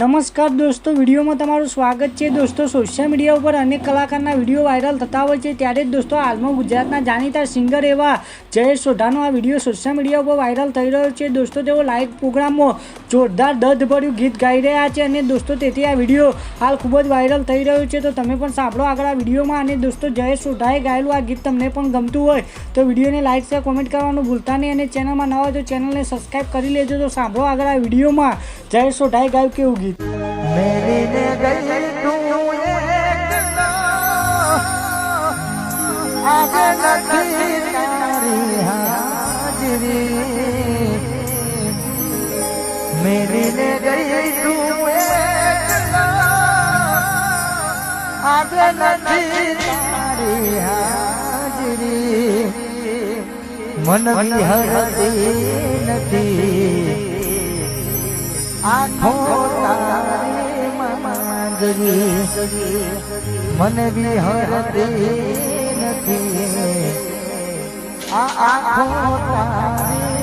નમસ્કાર દોસ્તો, વિડીયોમાં તમારું સ્વાગત છે. દોસ્તો સોશિયલ મીડિયા ઉપર અનેક કલાકારના વીડિયો વાયરલ થતા હોય છે. ત્યારે જ દોસ્તો, હાલમાં ગુજરાતના જાણીતા સિંગર એવા જયેશ સોઢાનો આ વીડિયો સોશિયલ મીડિયા ઉપર વાયરલ થઈ રહ્યો છે. દોસ્તો, તેઓ લાઇવ પ્રોગ્રામમાં જોરદાર દર્દભર્યું ગીત ગાઈ રહ્યા છે અને દોસ્તો, તેથી આ વીડિયો હાલ ખૂબ જ વાયરલ થઈ રહ્યો છે. તો તમે પણ સાંભળો આગળ આ વિડીયોમાં અને દોસ્તો, જયેશ સોઢાએ ગાયેલું આ ગીત તમને પણ ગમતું હોય તો વિડીયોને લાઇક શેર કોમેન્ટ કરવાનું ભૂલતા નહીં અને ચેનલમાં નવા હોય તો ચેનલને સબસ્ક્રાઈબ કરી લેજો. તો સાંભળો આગળ આ વિડીયોમાં જયેશ સોઢાએ ગાયું કેવું ગીત મન વિહરતી નથી આંખો તારી માંગરી મને વિહરતી નથી આ આખો તારી